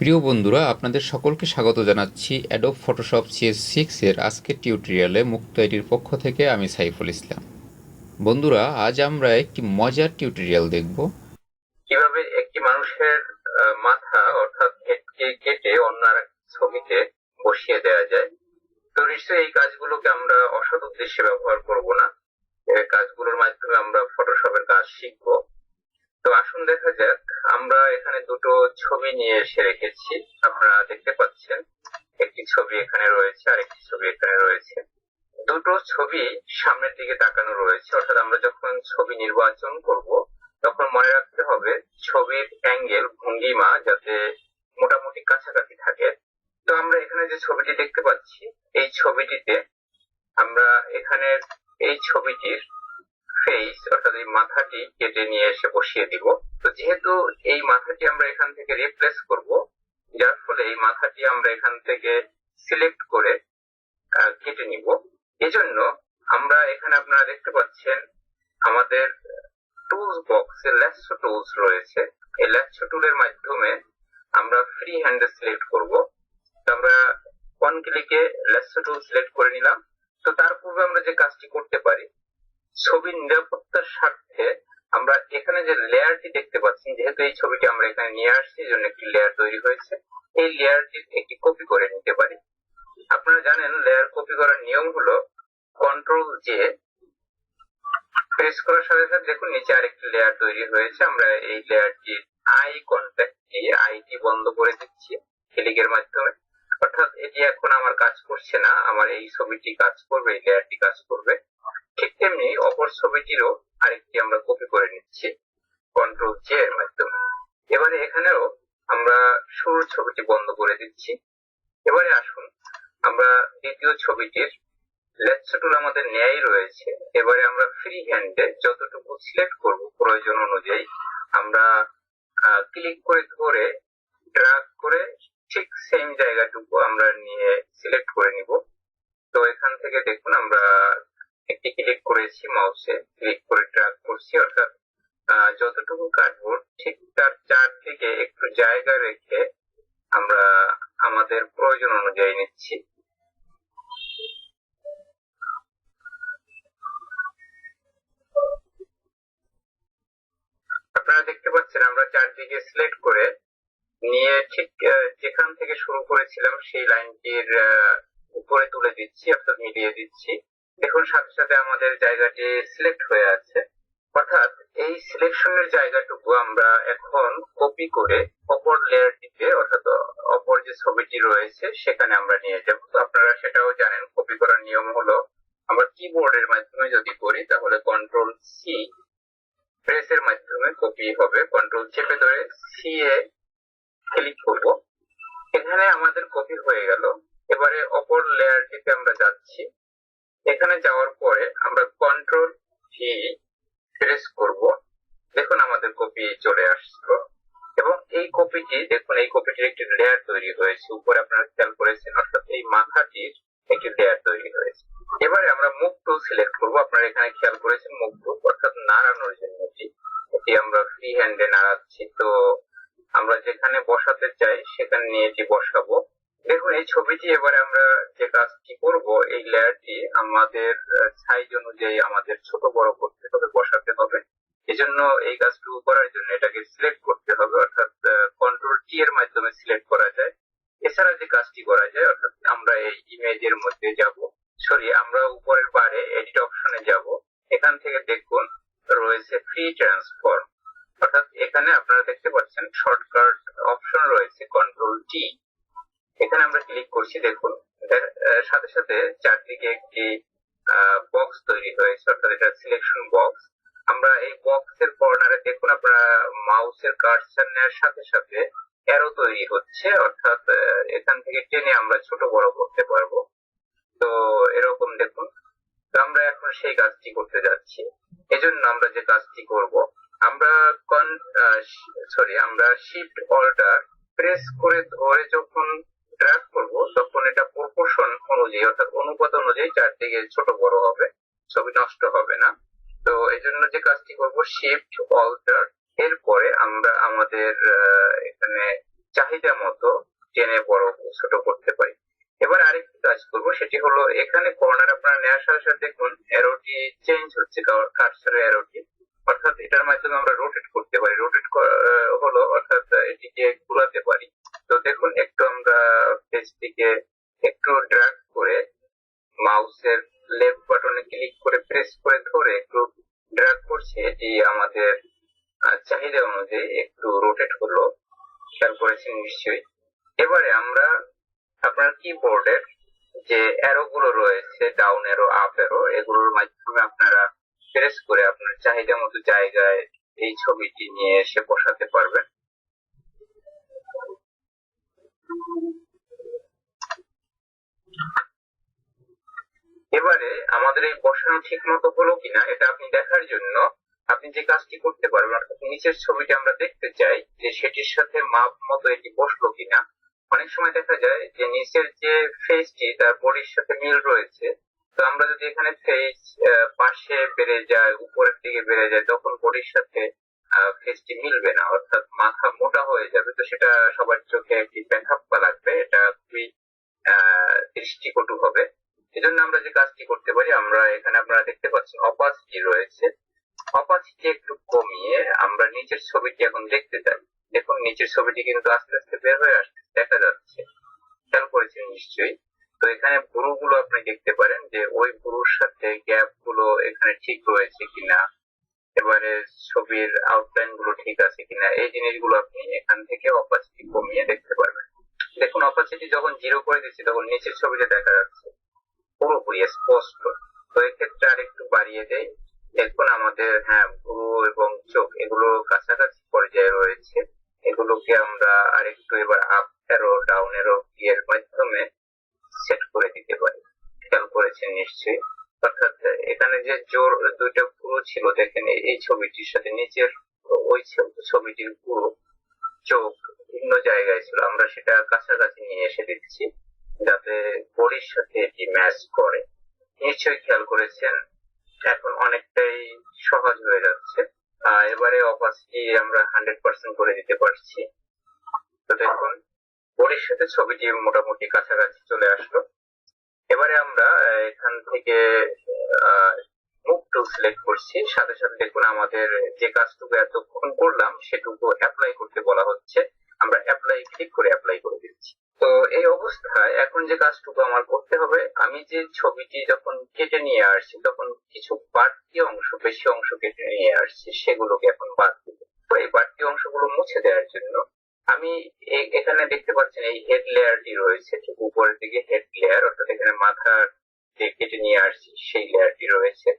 প্রিয় বন্ধুরা, আপনাদের সকলকে স্বাগত জানাচ্ছি অ্যাডোব ফটোশপ সিএস সিক্স এর আজকের টিউটোরিয়ালে মুক্ত আইডির পক্ষ থেকে আমি সাইফুল ইসলাম। বন্ধুরা, আজ আমরা একটি মজার টিউটোরিয়াল দেখব। কীভাবে একটি মানুষের মাথা অর্থাৎ হেডকে কেটে অন্য ছবিতে বসিয়ে দেওয়া যায়। তো নিশ্চয়ই এই কাজগুলোকে আমরা অসৎ উদ্দেশ্যে ব্যবহার করব না। কাজগুলোর মাধ্যমে আমরা ফটোশপের কাজ শিখব। তো আসুন দেখা যাক, আমরা এখানে দুটো ছবি নিয়ে এসে রেখেছি। আপনারা দেখতে পাচ্ছেন, একটি ছবি এখানে রয়েছে আর একটি ছবি এখানে রয়েছে। দুটো ছবি সামনের দিকে তাকানো রয়েছে, অর্থাৎ আমরা যখন ছবি নির্বাচন করব, তখন মনে রাখতে হবে ছবির অ্যাঙ্গেল ভঙ্গিমা যাতে মোটামুটি কাছাকাছি থাকে। তো আমরা এখানে যে ছবিটি দেখতে পাচ্ছি, এই ছবিটিতে আমরা এখানে এই ছবিটির ফেস অর্থাৎ এই মাথাটি কেটে নিয়ে এসে বসিয়ে দিব। তো যেহেতু এই মাথাটি আমরা এখান থেকে রিপ্লেস করব, যার ফলে এই মাথাটি আমরা এখান থেকে সিলেক্ট করে কেটে নিব। এজন্য আমরা এখানে আপনারা দেখতে পাচ্ছেন আমাদের টুলস বক্সে ল্যাসো টুলস রয়েছে। এই ল্যাসো টুলের মাধ্যমে আমরা ফ্রি হ্যান্ডে সিলেক্ট করব। আমরা ওয়ান ক্লিকে ল্যাসো টুল সিলেক্ট করে নিলাম। তো তার পূর্বে আমরা যে কাজটি করতে পারি ছবির নিরাপত্তার স্বার্থে আমরা এখানে যে লেয়ারটি দেখতে পাচ্ছি, যেহেতু এই ছবিটি আমরা এখানে নিয়ে আসছি, এই জন্য একটি লেয়ার তৈরি হয়েছে। এই লেয়ারটির একটি কপি করে নিতে পারি। আপনারা জানেন, লেয়ার কপি করার নিয়ম হলো কন্ট্রোল জে প্রেস করার সাথে সাথে দেখুন, নিচে আরেকটি লেয়ার তৈরি হয়েছে। আমরা এই লেয়ারটির আই কন্ট্যাক্ট দিয়ে আইটি বন্ধ করে দিচ্ছি ক্লিকের মাধ্যমে। অর্থাৎ এটি এখন আমার কাজ করছে না, আমার এই ছবিটি কাজ করবে, এই লেয়ারটি কাজ করবে। ঠিক তেমনি অপর ছবিটিরও আরেকটি আমরা কপি করে নিচ্ছি। কন্ট্রোল জে এর মাধ্যমে। এবারে এখানেও আমরা শুরুর ছবিটি বন্ধ করে দিচ্ছি। এবারে আসুন, আমরা দ্বিতীয় ছবিটির লেকচার টুল আমাদের ন্যায় রয়েছে। এবারে আমরা ফ্রি হ্যান্ডে যতটুকু সিলেক্ট করব প্রয়োজন অনুযায়ী, আমরা ক্লিক করে ধরে ড্রাগ করে ঠিক সেম জায়গাটুকু আমরা নিয়ে সিলেক্ট করে নিব। তো এখান থেকে দেখুন, আমরা একটি ক্লিক করেছি মাউসে ক্লিক করে ড্রাগ করছি, অর্থাৎ যতটুকু কাটবো, ঠিক তার চার থেকে একটু জায়গা রেখে আমরা আমাদের প্রয়োজন অনুযায়ী নিচ্ছি। আপনারা দেখতে পাচ্ছেন, আমরা চারদিকে সিলেক্ট করে নিয়ে ঠিক যেখান থেকে শুরু করেছিলাম, সেই লাইনটির উপরে তুলে দিচ্ছি, অর্থাৎ মিলিয়ে দিচ্ছি। দেখুন সাথে সাথে আমাদের জায়গাটি সিলেক্ট হয়ে আছে। অর্থাৎ এই সিলেকশনের জায়গাটুকু আমরা এখন কপি করে অপর লেয়ারটিতে অর্থাৎ অপর যে ছবিটি রয়েছে, সেখানে আমরা নিয়ে যাব। তো আপনারা সেটাও জানেন কপি করার নিয়ম হলো আমরা কিবোর্ডের মাধ্যমে যদি করি, তাহলে কন্ট্রোল সি প্রেসের মাধ্যমে কপি হবে। কন্ট্রোল চেপে ধরে সি এ ক্লিক করব। এখানে আমাদের কপি হয়ে গেল। এবারে অপর লেয়ারটিতে আমরা যাচ্ছি। এখানে যাওয়ার পরে আমরা কন্ট্রোল ভি প্রেস করব। দেখুন আমাদের কপি চলে আসলো। এবং এই কপিটি দেখুন এই কপিটির একটি লেয়ার তৈরি হয়েছে। উপরে আপনারা খেয়াল করেছেন, অর্থাৎ এই মাথাটির একটি লেয়ার তৈরি হয়েছে। এবারে আমরা মুখ টুল সিলেক্ট করব। আপনারা এখানে খেয়াল করেছেন মুখ টুল অর্থাৎ নাড়ানোর জন্য এটি। আমরা ফ্রি হ্যান্ডে নাড়াচ্ছি। তো আমরা যেখানে বসাতে চাই, সেখানে নিয়ে এটি বসাবো। দেখুন, এই ছবিটি এবারে আমরা যে কাজটি করব, এই লেয়ার লেয়ারটি আমাদের সাইজ অনুযায়ী আমাদের ছোট, বড় করতে হবে, বসাতে হবে। এজন্য এই কাজটুকু করার জন্য এটাকে সিলেক্ট করতে হবে, অর্থাৎ কন্ট্রোল টি এর মাধ্যমে সিলেক্ট করা যায়। এছাড়া যে কাজটি করা যায়, অর্থাৎ আমরা এই ইমেজের মধ্যে যাব। সরি আমরা উপরের বারে এডিট অপশনে যাব। এখান থেকে দেখুন, রয়েছে ফ্রি ট্রান্সফর্ম অর্থাৎ এখানে আপনারা দেখতে পাচ্ছেন শর্টকাট অপশন রয়েছে কন্ট্রোল টি এখানে আমরা ক্লিক করছি দেখুন। এটার, সাথে সাথে চারদিকে একটি বক্স তৈরি হয়েছে অর্থাৎ এটা সিলেকশন বক্স আমরা এই বক্সের কর্নারে দেখুন আপনারা মাউসের কার্সার নেওয়ার সাথে সাথে অ্যারো তৈরি হচ্ছে অর্থাৎ এখান থেকে টেনে আমরা ছোট বড় করতে পারব। তো এরকম দেখুন। তো আমরা এখন সেই কাজটি করতে যাচ্ছি। এজন্য আমরা যে কাজটি করব আমরা কন সরি আমরা শিফট অল্টার প্রেস করে ধরে যখন ড্র্যাগ করব। তখন এটা প্রপোর্শন অনুযায়ী, অর্থাৎ অনুপাত অনুযায়ী চারদিকে ছোট বড় হবে, ছবি নষ্ট হবে না। তো এই জন্য যে কাজটি করব শিফট অল্টার এরপরে আমরা আমাদের এখানে চাহিদা মতো টেনে বড়, ছোট করতে পারি। এবার আরেকটি কাজ করব, সেটি হলো এখানে কর্নার আপনারা নেওয়ার সাথে সাথে দেখুন এরোটি চেঞ্জ হচ্ছে কার্সারের এরোটি অর্থাৎ এটার মাধ্যমে আমরা রোটেট করতে পারি। রোটেট হলো অর্থাৎ এটিকে ঘুরাতে পারি। তো দেখুন, একটু আমরা পেজটিকে একটু ড্রাগ করে মাউসের লেফট বাটনে ক্লিক করে প্রেস করে ধরে একটু ড্রাগ করছি, এটি আমাদের চাহিদা অনুযায়ী একটু রোটেট হলো খেয়াল করেছেন নিশ্চয়ই। এবারে আমরা আপনার কিবোর্ডের যে অ্যারো গুলো রয়েছে ডাউন অ্যারো আপ অ্যারো এগুলোর মাধ্যমে আপনারা প্রেস করে আপনার চাহিদা মতো জায়গায় এই ছবিটি নিয়ে এসে বসাতে পারবেন। এবারে আমাদের এই বসানো ঠিক মতো হলো কিনা এটা আপনি দেখার জন্য আপনি যে কাজটি করতে পারবেন, অর্থাৎ নিচের ছবিটি আমরা দেখতে চাই যে সেটির সাথে মাপ মতো এটি বসল কিনা। অনেক সময় দেখা যায় যে নিচের যে ফেসটি তার বডির সাথে মিল রয়েছে। তো আমরা যদি এখানে ফেস পাশে বেড়ে যায় উপরের দিকে বেড়ে যায় তখন বডির সাথে ফেসটি মিলবে না, অর্থাৎ মাথা মোটা হয়ে যাবে। তো সেটা সবার চোখে একটি ব্যাঘাপ্পা লাগবে, এটা খুবই দৃষ্টিকটু হবে। এজন্য আমরা যে কাজটি করতে পারি, আমরা এখানে আপনারা দেখতে পাচ্ছেন অপাসিটি রয়েছে। অপাসিটি একটু কমিয়ে আমরা নিচের ছবিটি এখন দেখতে চাই। দেখুন, নিচের ছবিটি কিন্তু আস্তে আস্তে বের হয়ে আসছে দেখা যাচ্ছে। খেয়াল করেছেন নিশ্চয়ই? তো এখানে গুলো আপনি দেখতে পারেন যে ওই গুরুর সাথে গ্যাপগুলো এখানে ঠিক রয়েছে কিনা, এবারে ছবির আউটলাইনগুলো ঠিক আছে কিনা, এই জিনিসগুলো আপনি এখান থেকে অপাসিটি কমিয়ে দেখতে পারবেন। দেখুন অপাসিটি যখন জিরো করে দিচ্ছি তখন নিচের ছবিটা দেখা যাচ্ছে পুরোপুরি স্পষ্ট। তো এক্ষেত্রে আর একটু বাড়িয়ে দেয় দেখুন, আমাদের হ্যাঁ ভ্রু এবং চোখ, এগুলো কাছাকাছি পর্যায়ে রয়েছে। এগুলোকে আমরা আরেকটু এবার আপ এরো ডাউন এরো এর মাধ্যমে সেট করে দিতে পারি। খেয়াল করেছেন নিশ্চয়ই। অর্থাৎ, এখানে যে জোর, দুইটা পুরো ছিল, দেখেন এই- ছবিটির সাথে নিচের ওই ছবিটির পুরো চোখ ভিন্ন জায়গায় ছিল। আমরা সেটা কাছাকাছি নিয়ে এসে দিচ্ছি যাতে বডির সাথে এটি ম্যাচ করে। নিশ্চয়ই খেয়াল করেছেন, এখন অনেকটাই সহজ হয়ে যাচ্ছে। এবারে অপাসিটি আমরা হান্ড্রেড পার্সেন্ট করে দিতে পারছি? তো দেখুন সাথে ছবিটি মোটামুটি কাছাকাছি চলে আসলো। এবারে আমরা এখান থেকে মুভ টু সিলেক্ট করছি। সাথে সাথে দেখুন আমাদের যে কাজটুকু এতক্ষণ করলাম, সেটুকু অ্যাপ্লাই করতে বলা হচ্ছে। আমরা অ্যাপ্লাই ক্লিক করে অ্যাপ্লাই করে দিচ্ছি। তো এই অবস্থায় এখন যে কাজটুকু আমার করতে হবে, আমি যে ছবিটি যখন কেটে নিয়ে আসছি, তখন কিছু বাড়তি অংশ, বেশি অংশ কেটে নিয়ে আসছি, সেগুলোকে এখন বাদ দিব। তো এই বাড়তি অংশগুলো মুছে দেওয়ার জন্য আমি এখানে দেখতে পাচ্ছেন এই হেড লেয়ারটি রয়েছে, ঠিক উপরের দিকে হেড লেয়ার অর্থাৎ এখানে মাথার যে কেটে নিয়ে আসছি, সেই লেয়ারটি রয়েছে।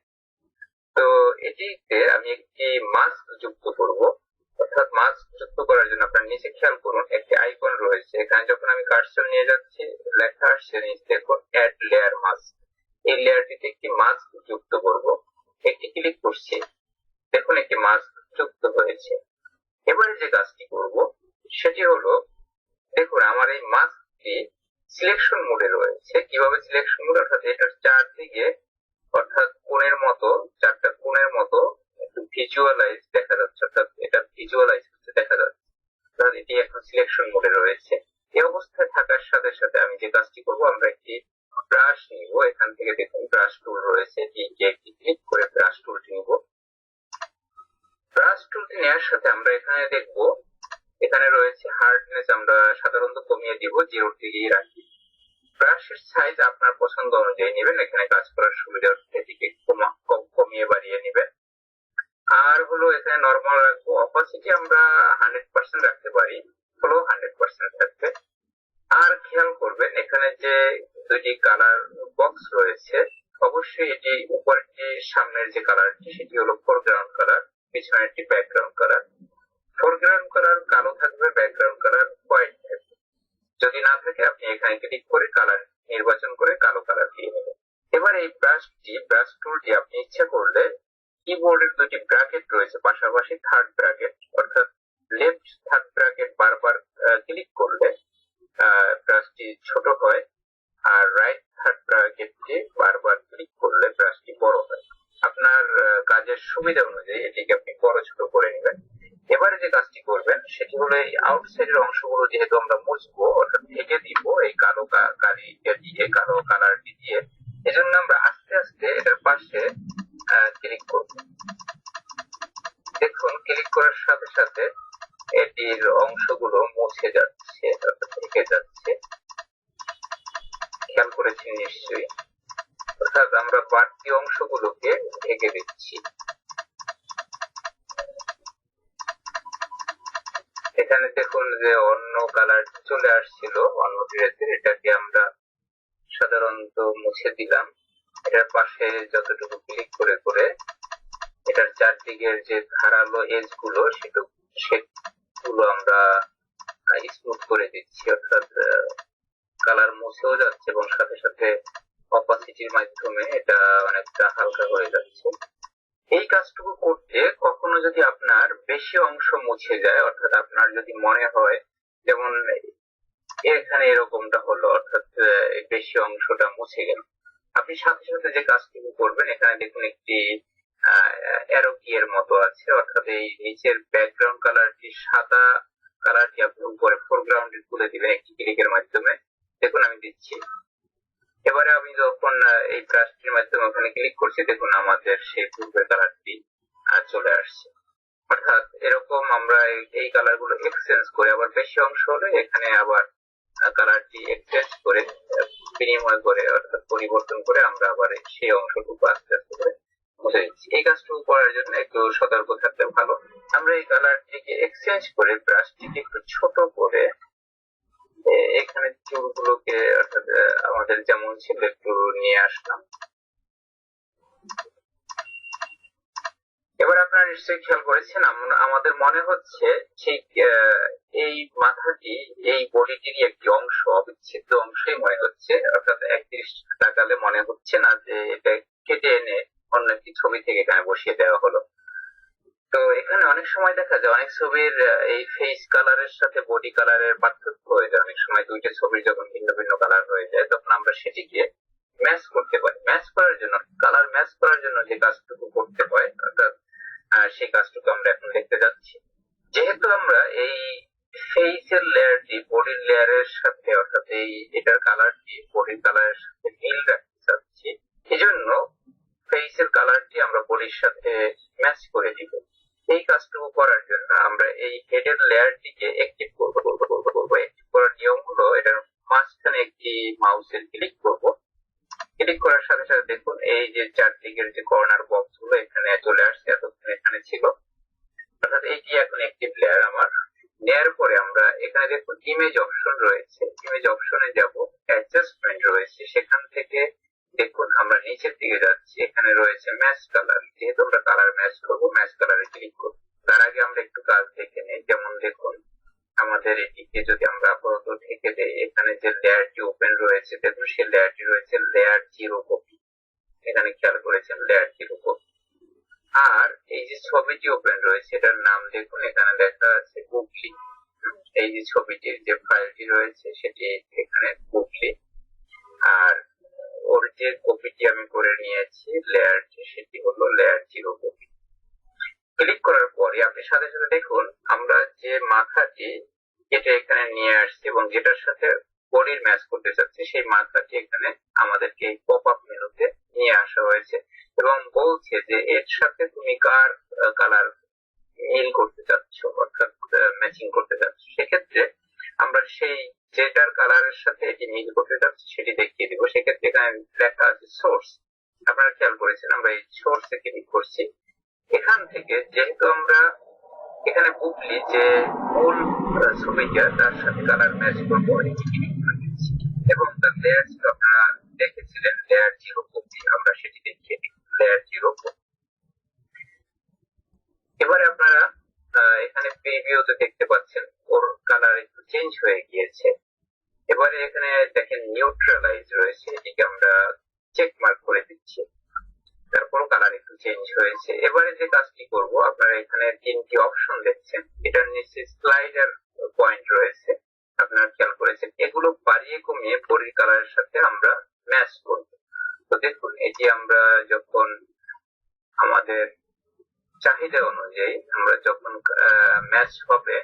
তো এটিতে আমি একটি মাস্ক যুক্ত করব। অর্থাৎ মাস্ক যুক্ত করার জন্য আপনার নিচে খেয়াল করুন, একটি আইকন রয়েছে। এখানে যখন আমি কার্সর নিয়ে যাচ্ছি, লেখা আসছে নিচে দেখুন অ্যাড লেয়ার মাস্ক এই লেয়ারটিতে একটি মাস্ক যুক্ত করব। একটি ক্লিক করছি। দেখুন, একটি মাস্ক যুক্ত হয়েছে এবারে যে কাজটি করব সেটি হলো, দেখুন, আমার এই মাস্কটি সিলেকশন মোডে রয়েছে। কীভাবে সিলেকশন মোড অর্থাৎ এটার চারদিকে, অর্থাৎ কোণের মতো, চারটা কোণের মতো একটু ভিজুয়ালাইজ দেখা যাচ্ছে। অর্থাৎ এটা ভিজুয়ালাইজ হচ্ছে দেখা যাচ্ছে। অর্থাৎ এটি এখন সিলেকশন মোডে রয়েছে। এই অবস্থায় থাকার সাথে সাথে আমি যে কাজটি করব, আমরা একটি ব্রাশ নিব এখান থেকে দেখুন ব্রাশ টুল রয়েছে এটিকে একটি ক্লিক করে ব্রাশ টুলটি নিব ব্রাশ টুলটি নেওয়ার সাথে আমরা এখানে দেখব এখানে রয়েছে হার্ডনেস আমরা সাধারণত কমিয়ে দিব জিরো দিকেই রাখি। ব্রাশের সাইজ আপনার পছন্দ অনুযায়ী নেবেন, এখানে কাজ করার সুবিধা এটিকে কমিয়ে বাড়িয়ে নেবেন। আর হলো এখানে নর্মাল রাখব অপাসিটি আমরা হান্ড্রেড পার্সেন্ট রাখতে পারি হলো হান্ড্রেড পার্সেন্ট থাকবে। আর খেয়াল করবেন, এখানে যে দুটি কালার বক্স রয়েছে, অবশ্যই এটি উপরেরটি সামনের যে কালারটি সেটি হলো ফোরগ্রাউন্ড কালার পিছনেরটি ব্যাকগ্রাউন্ড কালার ফোরগ্রাউন্ড কালার কালো থাকবে ব্যাকগ্রাউন্ড কালার হোয়াইট থাকবে। যদি না থাকে, আপনি এখানে ক্লিক করে কালার নির্বাচন করে কালো কালার দিয়ে নেবেন। এবার এই ব্রাশটি ব্রাশ টুলটি আপনি ইচ্ছা করলে কিবোর্ডের দুটি ব্র্যাকেট রয়েছে, পাশাপাশি থার্ড ব্র্যাকেট অর্থাৎ লেফট থার্ড ব্র্যাকেট বারবার ক্লিক করলে ব্রাশটি ছোট হয় আর রাইট থার্ড ব্র্যাকেটটি বারবার ক্লিক করলে ব্রাশটি বড় হয়। আপনার কাজের সুবিধা অনুযায়ী এটিকে আপনি বড় ছোট করে নেবেন। এবারে যে কাজটি করবেন, সেটি হলো এই আউটসাইডের অংশগুলো যেহেতু আমরা মুছবো, অর্থাৎ ঢেকে দিব এই কালো কালি দিয়ে, কালো কালারটি দিয়ে, এজন্য আমরা আস্তে আস্তে এটার পাশে ক্লিক করব। দেখুন ক্লিক করার সাথে সাথে এটির অংশগুলো মুছে যাচ্ছে অর্থাৎ ঢেকে যাচ্ছে খেয়াল করেছেন নিশ্চয়ই অর্থাৎ আমরা বাড়তি অংশগুলোকে ঢেকে দিচ্ছি এখানে দেখুন যে অন্য কালার চলে আসছিল অন্য ড্রেসের এটাকে আমরা সাধারণত মুছে দিলাম। এটার পাশে যতটুকু ক্লিক করে করে এটার চারদিকের যে ধারালো এজগুলো সেগুলো আমরা স্মুথ করে দিচ্ছি। অর্থাৎ কালার মুছেও যাচ্ছে এবং সাথে সাথে অপাসিটির মাধ্যমে এটা অনেকটা হালকা হয়ে যাচ্ছে। এই কাজটুকু করতে কখনো যদি আপনার বেশি অংশ মুছে যায়, অর্থাৎ আপনার যদি মনে হয়, যেমন এখানে এরকমটা হলো, অর্থাৎ বেশি অংশটা মুছে গেল। আপনি সাথে সাথে যে কাজটুকু করবেন, এখানে দেখুন একটি অ্যারো এর মতো আছে, অর্থাৎ এই নিচের ব্যাকগ্রাউন্ড কালারটি সাদা কালারটি আপনি উপরে ফোরগ্রাউন্ডে তুলে দিবেন একটি ক্লিকের মাধ্যমে। দেখুন, আমি দিচ্ছি। এবারে আমি যখন এই ব্রাশটির মাধ্যমে ওখানে ক্লিক করছি, দেখুন আমাদের সেই পূর্বের কালারটি চলে আসছে। অর্থাৎ এরকম আমরা এই- এই কালারগুলো এক্সচেঞ্জ করে আবার বেশি অংশ হলে এখানে আবার কালারটি এক্সচেঞ্জ করে, বিনিময় করে, অর্থাৎ পরিবর্তন করে আমরা আবার সেই অংশটুকু আস্তে আস্তে করে দিচ্ছি এই কাজটুকু করার জন্য একটু সতর্ক থাকতে ভালো। আমরা এই কালারটিকে এক্সচেঞ্জ করে ব্রাশটিকে একটু ছোট করে এখানে চুলগুলোকে, অর্থাৎ আমাদের যেমন ছিল একটু নিয়ে আসলাম এবার আপনারা নিশ্চয়ই খেয়াল করেছেন। আমাদের মনে হচ্ছে ঠিক এই মাথাটি, এই বডিটিরই একটি অংশ, অবিচ্ছেদ্য অংশই মনে হচ্ছে। অর্থাৎ একত্রিশ টাকালে মনে হচ্ছে না যে এটা কেটে এনে অন্য একটি ছবি থেকে এখানে বসিয়ে দেওয়া হলো। তো এখানে অনেক সময় দেখা যায়, অনেক ছবির এই ফেস কালারের সাথে বডি কালারের পার্থক্য হয়ে যায়। অনেক সময় দুইটা ছবির যখন ভিন্ন ভিন্ন কালার হয়ে যায়, তখন আমরা সেটিকে ম্যাচ করতে পারি। ম্যাচ করার জন্য কালার ম্যাচ করার জন্য যে কাজটুকু করতে হয়, অর্থাৎ আহ, সেই কাজটুকু আমরা এখন দেখতে যাচ্ছি। যেহেতু আমরা এই ফেসের লেয়ারটি বডির লেয়ারের সাথে অর্থাৎ এই এটার কালারটি বডির কালারের সাথে মিল রাখতে চাচ্ছি এজন্য ফেসের কালারটি আমরা বডির সাথে ম্যাচ করে দিব। এই কাজটুকু করার জন্য আমরা এই হেডের লেয়ারটিকে অ্যাক্টিভ করব করব। করব করব করার নিয়ম হলো এটার মাঝখানে একটি মাউসের ক্লিক করব। ক্লিক করার সাথে সাথে দেখুন, এই যে চারদিকের যে কর্নার বক্সগুলো এখানে চলে আসছে, এতক্ষণ এখানে ছিল। অর্থাৎ এটি এখন একটি লেয়ার আমার। নেয়ার পরে আমরা এখানে দেখুন ইমেজ অপশন রয়েছে। ইমেজ অপশনে যাব অ্যাডজাস্টমেন্ট রয়েছে, সেখান থেকে দেখুন, আমরা নিচের দিকে যাচ্ছি, এখানে রয়েছে ম্যাচ কালার যেহেতু আমরা কালার ম্যাচ করব ম্যাচ কালারে ক্লিক করব। তার আগে আমরা একটু কাজ দেখে নিই, যেমন দেখুন আমাদের এটিকে যদি আমরা আপাতত থেকে দেই এখানে যে লেয়ারটি ওপেন রয়েছে, দেখুন সেই লেয়ারটি রয়েছে লেয়ার জিরো কপি এখানে খেয়াল করেছেন লেয়ার জিরো কপি আর এই যে ছবিটি ওপেন রয়েছে, এটার নাম দেখুন, এখানে লেখা আছে গুগলি এই যে ছবিটির যে ফাইলটি রয়েছে, সেটি এখানে গুগলি আর ওর যে কপিটি আমি করে নিয়েছি লেয়ারটি সেটি হলো লেয়ার জিরো কপি ক্লিক করার পরে আপনি সাথে সাথে দেখুন, আমরা যে মাথাটি কেটে এখানে নিয়ে আসছি এবং যেটার সাথে বডির ম্যাচ করতে চাচ্ছি, সেই মাথাটি এখানে আমাদেরকে পপ আপ মেনুতে নিয়ে আসা হয়েছে এবং বলছে যে এর সাথে তুমি কার কালার মিল করতে চাচ্ছ, অর্থাৎ ম্যাচিং করতে চাচ্ছ, সেক্ষেত্রে আমরা সেই যেটার কালারের সাথে এটি মিল করতে চাচ্ছি, সেটি দেখিয়ে দিব। সেক্ষেত্রে এখানে লেখা আছে সোর্স আপনারা খেয়াল করেছেন, আমরা এই সোর্সে ক্লিক করছি। এখান থেকে যেহেতু আমরা এখানে বুকলি যে মূল ছবিটা তার সাথে কালার ম্যাচ করব এবং তার লেয়ার আপনারা দেখেছিলেন লেয়ার জিরো কপি, আমরা সেটি দেখিয়ে লেয়ার জিরো এবারে আপনারা এখানে প্রিভিউতে দেখতে পাচ্ছেন, ওর কালার একটু চেঞ্জ হয়ে গিয়েছে। এবারে এখানে দেখেন নিউট্রালাইজ রয়েছে, এটিকে আমরা চেক মার্ক করে দিচ্ছি। তারপর কালার একটু চেঞ্জ হয়েছে। এবারে যে কাজটি করব, আপনারা এখানে তিনটি অপশন দেখছেন। এটার নিচে স্লাইডার পয়েন্ট রয়েছে। আপনারা খেয়াল করেছেন, এগুলো বাড়িয়ে কমিয়ে বডির কালারের সাথে আমরা ম্যাচ করব। তো দেখুন, এটি আমরা যখন আমাদের চাহিদা অনুযায়ী আমরা যখন ম্যাচ হবে,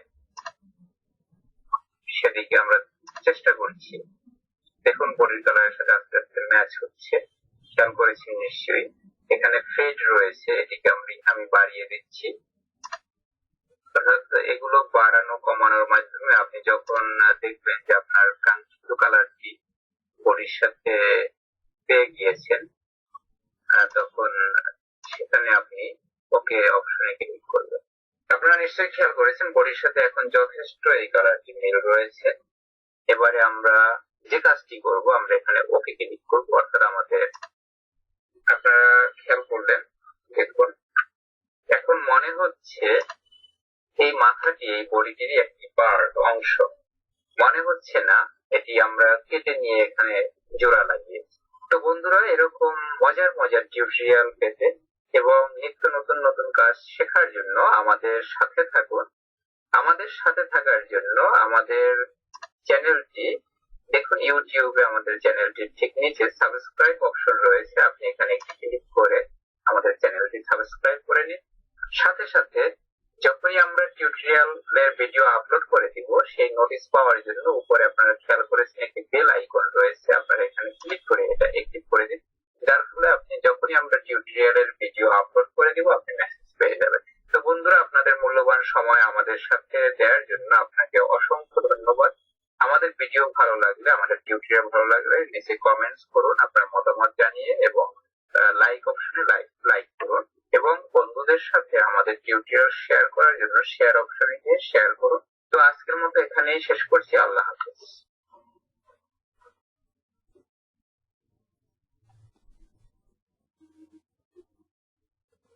সেদিকে আমরা চেষ্টা করছি। দেখুন বডির কালারের সাথে আস্তে আস্তে ম্যাচ হচ্ছে। খেয়াল করেছি নিশ্চয়ই। এখানে ফেড রয়েছে, এটিকে আমি আমি বাড়িয়ে দিচ্ছি। অর্থাৎ এগুলো বাড়ানো, কমানোর মাধ্যমে আপনি যখন দেখবেন যে আপনার কাঙ্ক্ষিত কালারটি বডির সাথে পেয়ে গিয়েছেন তখন সেখানে আপনি ওকে অপশনে ক্লিক করবেন। আপনারা নিশ্চয়ই খেয়াল করেছেন, বডির সাথে এখন যথেষ্ট এই কালারটি মিল রয়েছে। এবারে আমরা যে কাজটি করব, আমরা এখানে ওকে ক্লিক করব। অর্থাৎ আমাদের আপনারা খেয়াল করলেন। দেখুন এখন মনে হচ্ছে এই মাথাটি, এই বডিটিরই একটি পার্ট অংশ। মনে হচ্ছে না এটি আমরা কেটে নিয়ে এখানে জোড়া লাগিয়েছি। তো বন্ধুরা, এরকম মজার মজার টিউটোরিয়াল পেতে এবং নিত্য নতুন নতুন কাজ শেখার জন্য আমাদের সাথে থাকুন। আমাদের সাথে থাকার জন্য আমাদের চ্যানেলটি দেখুন ইউটিউবে আমাদের চ্যানেলটির ঠিক নিচে সাবস্ক্রাইব অপশন রয়েছে। আপনি এখানে ক্লিক করে আমাদের চ্যানেলটি সাবস্ক্রাইব করে নিন। সাথে সাথে যখনই আমরা টিউটোরিয়ালের ভিডিও আপলোড করে দিব, সেই নোটিশ পাওয়ার জন্য উপরে আপনারা খেয়াল করেছেন একটি বেল আইকন রয়েছে। আপনারা এখানে ক্লিক করে এটা অ্যাক্টিভ করে দিন। যার ফলে আপনি যখনই আমরা টিউটোরিয়ালের ভিডিও আপলোড করে দিব, আপনি মেসেজ পেয়ে যাবেন। তো বন্ধুরা, আপনাদের মূল্যবান সময় আমাদের সাথে দেওয়ার জন্য আপনাকে অসংখ্য ধন্যবাদ আমাদের ভিডিও ভালো লাগলে আমাদের টিউটোরিয়াল ভালো লাগলে নিচে কমেন্টস করুন, আপনার মতামত জানিয়ে এবং লাইক অপশনে লাইক লাইক করুন। এবং বন্ধুদের সাথে আমাদের টিউটোরিয়াল শেয়ার করার জন্য শেয়ার অপশনে